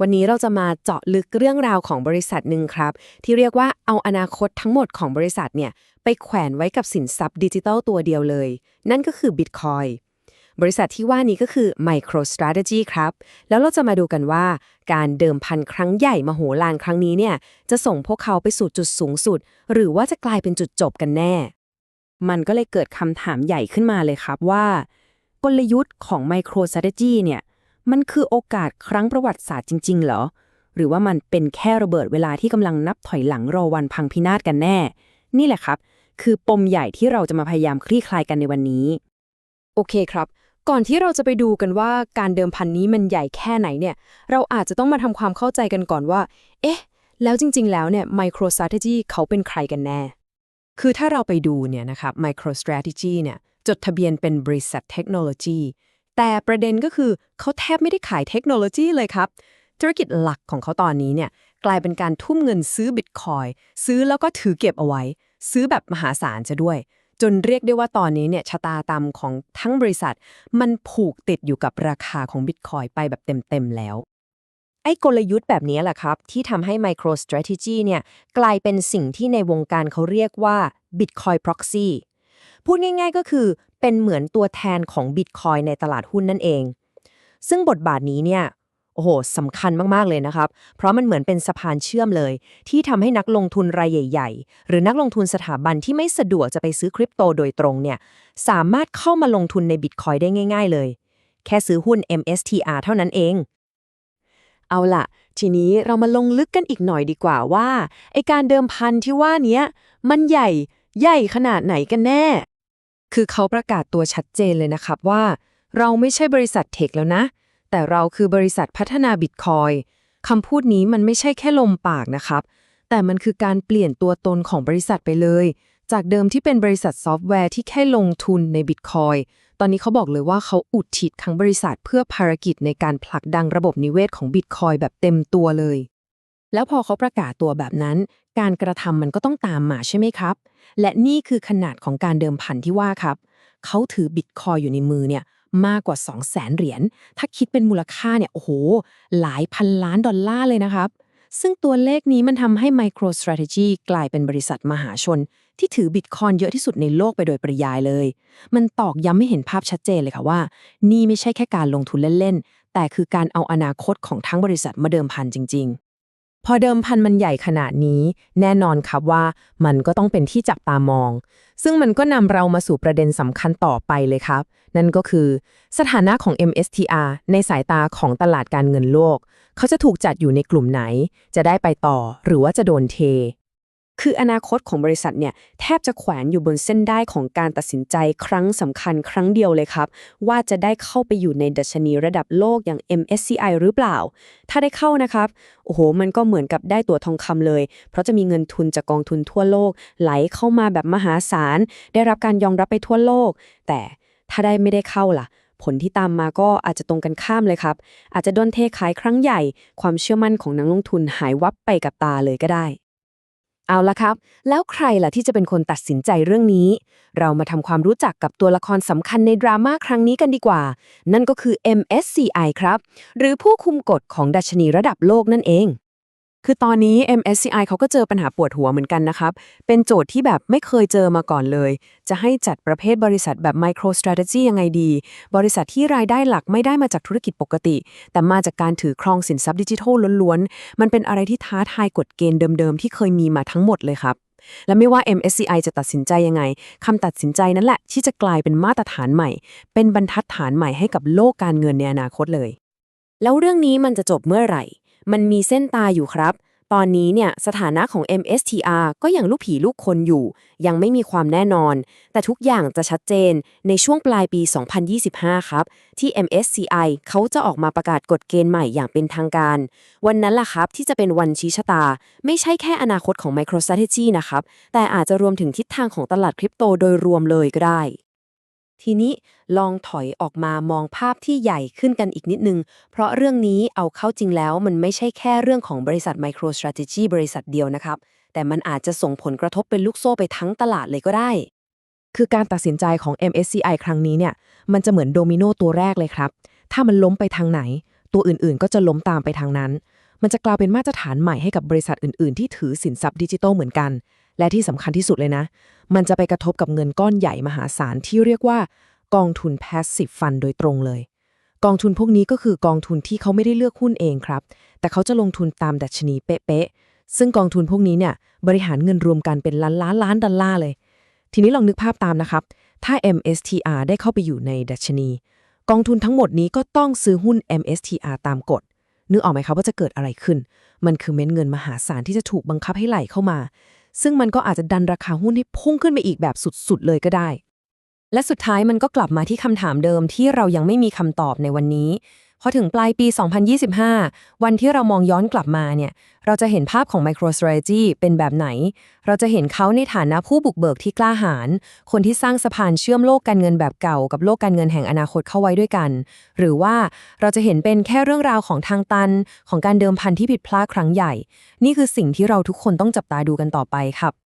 วันนี้เราจะมาเจาะลึกเรื่องราวของบริษัทหนึ่งครับ ที่เรียกว่าเอาอนาคตทั้งหมดของบริษัทเนี่ยไปแขวนไว้กับสินทรัพย์ดิจิทัลตัวเดียวเลย นั่นก็คือ Bitcoin บริษัทที่ว่านี้ก็คือ MicroStrategy ครับ แล้วเราจะมาดูกันว่าการเดิมพันครั้งใหญ่มโหฬารครั้งนี้เนี่ยจะส่งพวกเขาไปสู่จุดสูงสุด หรือว่าจะกลายเป็นจุดจบกันแน่ มันก็เลยเกิดคำถามใหญ่ขึ้นมาเลยครับว่า กลยุทธ์ของ MicroStrategy เนี่ย มันคือโอกาสครั้งประวัติศาสตร์จริง ๆ เหรอ หรือว่ามันเป็นแค่ระเบิดเวลาที่กำลังนับถอยหลังรอวันพังพินาศกันแน่ นี่แหละครับ คือปมใหญ่ที่เราจะมาพยายามคลี่คลายกันในวันนี้ โอเคครับ ก่อนที่เราจะไปดูกันว่าการเดิมพันนี้มันใหญ่แค่ไหนเนี่ย เราอาจจะต้องมาทำความเข้าใจกันก่อนว่า เอ๊ะ แล้วจริง ๆ แล้วเนี่ย MicroStrategy เขาเป็นใครกันแน่ คือถ้าเราไปดูเนี่ยนะครับ MicroStrategy เนี่ยจดทะเบียนเป็นบริษัทเทคโนโลยี แต่ประเด็นก็คือเขาแทบไม่ได้ขายเทคโนโลยีเลยครับ ธุรกิจหลักของเขาตอนนี้เนี่ยกลายเป็นการทุ่มเงินซื้อบิตคอยซื้อแล้วก็ถือเก็บเอาไว้ ซื้อแบบมหาศาลจะด้วย จนเรียกได้ว่าตอนนี้เนี่ยชะตากรรมของทั้งบริษัท มันผูกติดอยู่กับราคาของบิตคอยไปแบบเต็มๆแล้วไอ้กลยุทธ์แบบนี้แหละครับ ที่ทำให้ MicroStrategy เนี่ยกลายเป็นสิ่งที่ในวงการเขาเรียกว่า Bitcoin Proxy พูดง่ายๆก็คือ เป็นเหมือนตัวแทนของ Bitcoin ในตลาดหุ้นนั่นเอง ซึ่งบทบาทนี้เนี่ยโอ้โหสำคัญมากๆเลยนะครับ เพราะมันเหมือนเป็นสะพานเชื่อมเลย ที่ทำให้นักลงทุนรายใหญ่ ๆ หรือนักลงทุนสถาบันที่ไม่สะดวกจะไปซื้อคริปโตโดยตรงเนี่ยสามารถเข้ามาลงทุนใน Bitcoin ได้ง่าย ๆ เลย แค่ซื้อหุ้น MSTR เท่านั้นเอง เอาล่ะ ทีนี้เรามาลงลึกกันอีกหน่อยดีกว่าว่าไอการเดิมพันที่ว่านี้มันใหญ่ใหญ่ขนาดไหนกันแน่ คือเขาประกาศตัวชัดเจนเลยนะครับว่า เราไม่ใช่บริษัทเทคแล้วนะ แต่เราคือบริษัทพัฒนาบิตคอยคำพูดนี้มันไม่ใช่แค่ลมปากนะครับ แต่มันคือการเปลี่ยนตัวตนของบริษัทไปเลย จากเดิมที่เป็นบริษัทซอฟต์แวร์ที่แค่ลงทุนในบิตคอยตอนนี้เขาบอกเลยว่าเขาอุดทิศทั้งบริษัทเพื่อภารกิจในการผลักดันระบบนิเวศของบิตคอยแบบเต็มตัวเลย แล้วพอเขาประกาศตัวแบบนั้น การกระทำมันก็ต้องตามมาใช่ไหมครับ และนี่คือขนาดของการเดิมพันที่ว่าครับ เขาถือบิตคอยอยู่ในมือเนี่ยมากกว่า 2 0 0แสนเหรียญ ถ้าคิดเป็นมูลค่าเนี่ย โอ้โห หลายพันล้านดอลลาร์เลยนะครับ ซึ่งตัวเลขนี้มันทำให้ MicroStrategy กลายเป็นบริษัทมหาชน ที่ถือบิตคอยเยอะที่สุดในโลกไปโดยปริยายเลย มันตอกย้ำให้เห็นภาพชัดเจนเลยค่ะว่า นี่ไม่ใช่แค่การลงทุนเล่น ๆ แต่คือการเอาอนาคตของทั้งบริษัทมาเดิมพันจริง ๆ พอเดิมพันมันใหญ่ขนาดนี้ แน่นอนครับว่ามันก็ต้องเป็นที่จับตามอง ซึ่งมันก็นำเรามาสู่ประเด็นสำคัญต่อไปเลยครับ นั่นก็คือ สถานะของ MSTR ในสายตาของตลาดการเงินโลก เขาจะถูกจัดอยู่ในกลุ่มไหน จะได้ไปต่อหรือว่าจะโดนเท คืออนาคตของบริษัทเนี่ยแทบจะแขวนอยู่บนเส้นได้ของการตัดสินใจครั้งสำคัญครั้งเดียวเลยครับ ว่าจะได้เข้าไปอยู่ในดัชนีระดับโลกอย่าง MSCI หรือเปล่า ถ้าได้เข้านะครับ โอ้โห มันก็เหมือนกับได้ตั๋วทองคำเลย เพราะจะมีเงินทุนจากกองทุนทั่วโลก ไหลเข้ามาแบบมหาศาล ได้รับการยอมรับไปทั่วโลก แต่ถ้าได้ไม่ได้เข้าล่ะผลที่ตามมาก็อาจจะตรงกันข้ามเลยครับ อาจจะโดนเทขายครั้งใหญ่ ความเชื่อมั่นของนักลงทุนหายวับไปกับตาเลยก็ได้ เอาละครับ แล้วใครล่ะที่จะเป็นคนตัดสินใจเรื่องนี้ เรามาทำความรู้จักกับตัวละครสำคัญในดราม่าครั้งนี้กันดีกว่า นั่นก็คือ MSCI ครับ หรือผู้คุมกฎของดัชนีระดับโลกนั่นเอง คือตอนนี้ MSCI เขาก็เจอปัญหาปวดหัวเหมือนกันนะครับ เป็นโจทย์ที่แบบไม่เคยเจอมาก่อนเลย จะให้จัดประเภทบริษัทแบบ MicroStrategy ยังไงดี บริษัทที่รายได้หลักไม่ได้มาจากธุรกิจปกติ แต่มาจากการถือครองสินทรัพย์ดิจิทัลล้วนๆ มันเป็นอะไรที่ท้าทายกฎเกณฑ์เดิมๆ ที่เคยมีมาทั้งหมดเลยครับ และไม่ว่า MSCI จะตัดสินใจยังไงคำตัดสินใจนั่นแหละ ที่จะกลายเป็นมาตรฐานใหม่ เป็นบรรทัดฐานใหม่ให้กับโลกการเงินในอนาคตเลย แล้วเรื่องนี้มันจะจบเมื่อไหร่ มันมีเส้นตาอยู่ครับ ตอนนี้เนี่ยสถานะของ MSTR ก็ยังลูกผีลูกคนอยู่ ยังไม่มีความแน่นอน แต่ทุกอย่างจะชัดเจนในช่วงปลายปี 2025 ครับ ที่ MSCI เขาจะออกมาประกาศกฎเกณฑ์ใหม่อย่างเป็นทางการ วันนั้นล่ะครับที่จะเป็นวันชี้ชะตา ไม่ใช่แค่อนาคตของ MicroStrategy นะครับ แต่อาจจะรวมถึงทิศทางของตลาดคริปโตโดยรวมเลยก็ได้ ทีนี้ลองถอยออกมามองภาพที่ใหญ่ขึ้นกันอีกนิดนึง เพราะเรื่องนี้เอาเข้าจริงแล้วมันไม่ใช่แค่เรื่องของบริษัท MicroStrategy บริษัทเดียวนะครับ แต่มันอาจจะส่งผลกระทบเป็นลูกโซ่ไปทั้งตลาดเลยก็ได้ คือการตัดสินใจของ MSCI ครั้งนี้เนี่ย มันจะเหมือนโดมิโนตัวแรกเลยครับ ถ้ามันล้มไปทางไหน ตัวอื่นๆ ก็จะล้มตามไปทางนั้น มันจะกลายเป็นมาตรฐานใหม่ให้กับบริษัทอื่นๆ ที่ถือสินทรัพย์ดิจิทัลเหมือนกัน และที่สำคัญที่สุดเลยนะ มันจะไปกระทบกับเงินก้อนใหญ่มหาศาลที่เรียกว่ากองทุน passive fund โดยตรงเลย กองทุนพวกนี้ก็คือกองทุนที่เขาไม่ได้เลือกหุ้นเองครับ แต่เขาจะลงทุนตามดัชนีเป๊ะๆ ซึ่งกองทุนพวกนี้เนี่ยบริหารเงินรวมกันเป็นล้านล้านล้านดอลลาร์เลย ทีนี้ลองนึกภาพตามนะครับ ถ้า MSTR ได้เข้าไปอยู่ในดัชนี กองทุนทั้งหมดนี้ก็ต้องซื้อหุ้น MSTR ตามกฎนึกออกไหมครับว่าจะเกิดอะไรขึ้น มันคือเม็ดเงินมหาศาลที่จะถูกบังคับให้ไหลเข้ามา ซึ่งมันก็อาจจะดันราคาหุ้นให้พุ่งขึ้นไปอีกแบบสุดๆเลยก็ได้ และสุดท้ายมันก็กลับมาที่คำถามเดิมที่เรายังไม่มีคำตอบในวันนี้ พอถึงปลายปี 2025 วันที่เรามองย้อนกลับมาเนี่ย เราจะเห็นภาพของ MicroStrategy เป็นแบบไหน เราจะเห็นเขาในฐานะผู้บุกเบิกที่กล้าหาญ คนที่สร้างสะพานเชื่อมโลกการเงินแบบเก่า กับโลกการเงินแห่งอนาคตเข้าไว้ด้วยกัน หรือว่าเราจะเห็นเป็นแค่เรื่องราวของทางตัน ของการเดิมพันที่ผิดพลาดครั้งใหญ่ นี่คือสิ่งที่เราทุกคนต้องจับตาดูกันต่อไปครับ